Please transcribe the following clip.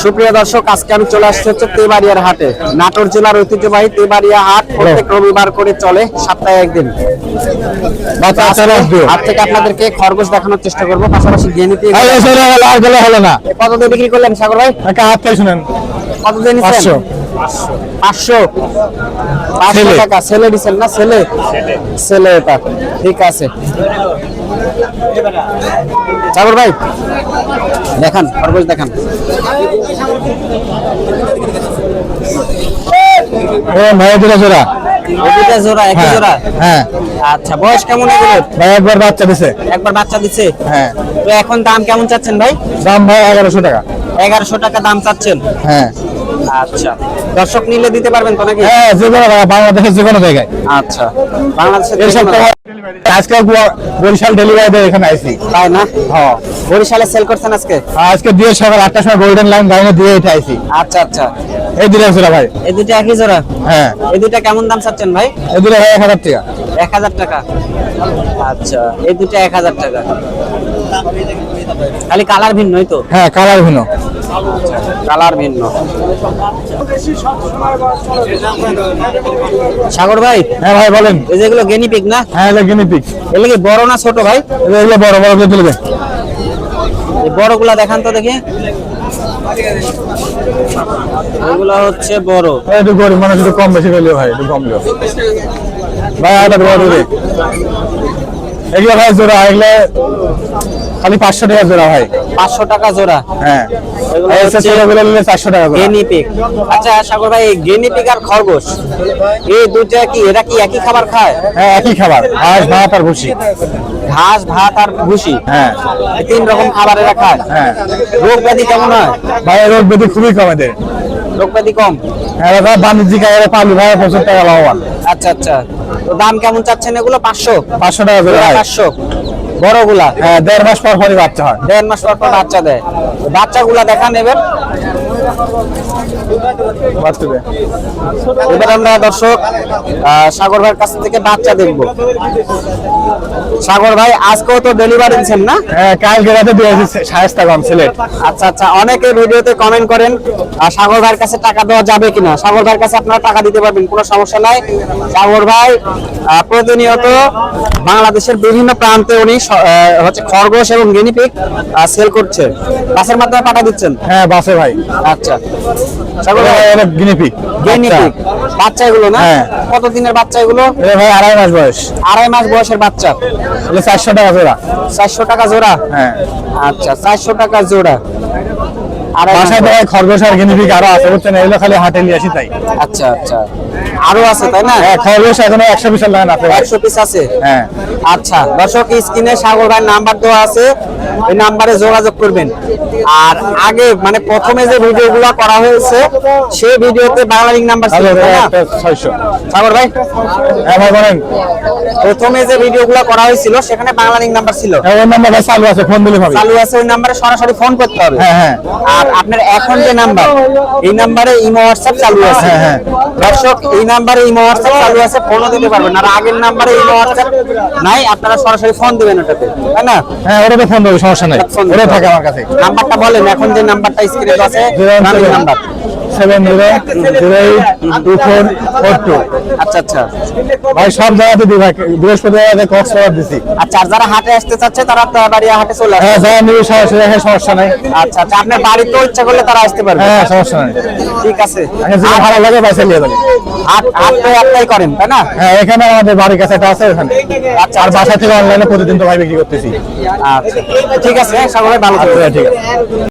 সুপ্রিয় দর্শক আজকে আমি চলে আসছি হচ্ছে তেবাড়িয়ার হাটে। নাটোর জেলার ঐতিহ্যবাহী তেবাড়িয়া হাট প্রত্যেক রবিবার করে চলে সপ্তাহে একদিন। হাট থেকে আপনাদেরকে খরগোশ দেখানোর চেষ্টা করব পাশাপাশি গেনিতে নিতে না। কত দিয়ে বিক্রি করলেন সাগর ভাই? হাত শুনেন। কত দিয়ে নিচ্ছেন? পাঁচশো। পাঁচশো? পাঁচশো ছেলে। টাকা। ছেলে দিচ্ছেন না? ছেলে? ছেলে। এটা। ঠিক আছে। সাগর ভাই দেখান খরগোশ দেখান। ভাই দুটা জোড়া। এই জোড়া একই হ্যাঁ, জোড়া? হ্যাঁ। আচ্ছা বয়স কেমন ভাই একবার বাচ্চা দিছে। একবার বাচ্চা দিচ্ছে হ্যাঁ। তো এখন দাম কেমন চাচ্ছেন ভাই? দাম ভাই এগারোশো টাকা। এগারোশো টাকা দাম চাচ্ছেন। হ্যাঁ। আচ্ছা। দর্শক নিলে দিতে পারবেন তো নাকি? হ্যাঁ যে কোনো বাংলাদেশের যে কোনো জায়গায়। আচ্ছা। বাংলাদেশের এই সপ্তাহে আজকে বরিশাল ডেলিভারি এখানে আইসি তাই না? হ্যাঁ বরিশালে সেল করছেন আজকে? আজকে দিয়ে সকাল আটটার সময় গোল্ডেন লাইন গাড়ি দিয়ে এটা আইসি আচ্ছা আচ্ছা। এই দুটা জোড়া ভাই। এই দুটো একই জোড়া? হ্যাঁ। এই দুটা কেমন দাম চাচ্ছেন ভাই? এই দুটা এক হাজার টাকা। এক হাজার টাকা। আচ্ছা এই দুটো এক হাজার টাকা। খালি কালার ভিন্নই তো? হ্যাঁ কালার ভিন্ন। কালার ভিন্ন। সাগর ভাই? হ্যাঁ ভাই বলেন। এই যেগুলো গেনিপিক না? হ্যাঁ এটা গিনিপিক এগুলো কি বড় না ছোট ভাই? এগুলো বড় বড় করে তুলবে এই বড়গুলা দেখান তো দেখি। এগুলা হচ্ছে বড়। একটু গরিব মানুষ একটু কম বেশি পেলেও ভাই একটু কম ভাই এটা বড় রে এগুলো ভাই জোড়া এগুলো খালি পাঁচশো টাকা জোড়া ভাই। পাঁচশো টাকা জোড়া। হ্যাঁ। এগুলো নিলে চারশো টাকা জোড়া। গেনিপিক আচ্ছা সাগর ভাই গেনিপিক আর খরগোশ এই দুইটা কি এরা কি একই খাবার খায়? হ্যাঁ একই খাবার ঘাস ভাত আর ভুসি। ঘাস ভাত আর ভুসি? হ্যাঁ। তিন রকম খাবার এরা খায়। হ্যাঁ। রোগ ব্যাধি কেমন হয়? ভাই রোগ ব্যাধি খুবই কম এদের। রোগ ব্যাধি কম? হ্যাঁ এরা বাণিজ্যিক আকারে পালু ভাই প্রচুর টাকা লাভবান। আচ্ছা আচ্ছা। তো দাম কেমন চাচ্ছেন এগুলো? পাঁচশো? পাঁচশো টাকা জোড়া ভাই। পাঁচশো। বড়গুলা হ্যাঁ দেড় মাস পর পরই বাচ্চা হয়। দেড় মাস পর পর বাচ্চা দেয়। বাচ্চাগুলা দেখান এবার এবার আমরা দর্শক সাগর ভাইয়ের কাছ থেকে বাচ্চা দেখব। সাগর ভাই আজকেও তো ডেলিভারি দিচ্ছেন না? হ্যাঁ কালকে রাতে শায়েস্তা গম সিলেট। আচ্ছা আচ্ছা অনেকে ভিডিওতে কমেন্ট করেন আর সাগর ভাইয়ের কাছে টাকা দেওয়া যাবে কিনা। সাগর ভাইয়ের কাছে আপনারা টাকা দিতে পারবেন কোনো সমস্যা নাই। সাগর ভাই প্রতিনিয়ত বাংলাদেশের বিভিন্ন প্রান্তে উনি হচ্ছে খরগোশ এবং গিনিপিক সেল করছে। বাসের মাধ্যমে পাঠা দিচ্ছেন? হ্যাঁ বাসে ভাই। আচ্ছা। গিনিপিক গেনিপিক বাচ্চা। এগুলো না? হ্যাঁ। কত দিনের বাচ্চা এগুলো? ভাই আড়াই মাস বয়স। আড়াই মাস বয়সের বাচ্চা। চারশো টাকা জোড়া। চারশো টাকা জোড়া? হ্যাঁ। আচ্ছা চারশো টাকা জোড়া। বাসায় বয়স। খরগোশ আর গিনিপিক আরও আছে বুঝছেন? এগুলো খালি হাটে নিয়ে আসি তাই। আচ্ছা আচ্ছা। আরও আছে তাই না? হ্যাঁ খরগোশ এখনও একশো বিশাল লাগান আছে। একশো পিস আছে? হ্যাঁ। আচ্ছা দর্শক স্ক্রিনে সাগর ভাইয়ের নাম্বার দেওয়া আছে। ওই নাম্বারে যোগাযোগ করবেন। আর আগে মানে প্রথমে যে ভিডিওগুলো করা হয়েছে সেই ভিডিওতে নাম্বার ছিল ছয়শো। সাগর ভাই? হ্যাঁ ভাই বলেন। প্রথমে যে ভিডিওগুলো করা হয়েছিল সেখানে বাংলা লিঙ্ক নাম্বার ছিল। নাম্বার চালু আছে ফোন দিলে চালু আছে ওই নাম্বারে সরাসরি ফোন করতে হবে। হ্যাঁ, হ্যাঁ। আর আপনার এখন যে নাম্বার এই নাম্বারে ইমো হোয়াটসঅ্যাপ চালু আছে। হ্যাঁ, হ্যাঁ। দর্শক এই নাম্বারে ইমো হোয়াটসঅ্যাপ চালু আছে ফোনও দিতে পারবেন। আর আগের নাম্বারে ইমো হোয়াটসঅ্যাপ নাই আপনারা সরাসরি ফোন দিবেন ওটাতে। তাই না? হ্যাঁ ওটাতে ফোন দেবে সমস্যা নাই। ফোন ওটা থাকে আমার কাছে। নাম্বারটা বলেন এখন যে নাম্বারটা স্ক্রিনে আছে number seven zero zero eight two four four two. আচ্ছা আচ্ছা। ভাই সব জায়গাতে ভাই বৃহস্পতিবার কক্সবাজার দিছি। আচ্ছা আর যারা হাটে আসতে চাচ্ছে তারা হাটে চলে আসে হ্যাঁ যারা নিবি সরাসরি সমস্যা নাই। আচ্ছা আচ্ছা আপনার বাড়িতেও ইচ্ছা করলে তারা আসতে পারবে। হ্যাঁ সমস্যা নাই। ঠিক আছে। ভালো লাগে পয়সা নিয়ে যাবে। হাট হাট তো একটাই করেন তাই না? হ্যাঁ এখানে আমাদের বাড়ির কাছে একটা আছে ওখানে আচ্ছা আর বাসা থেকে অনলাইনে প্রতিদিন তো ভাই বিক্রি করতেছি। আচ্ছা। ঠিক আছে সকলে ভালো থাকবেন। আচ্ছা ঠিক আছে।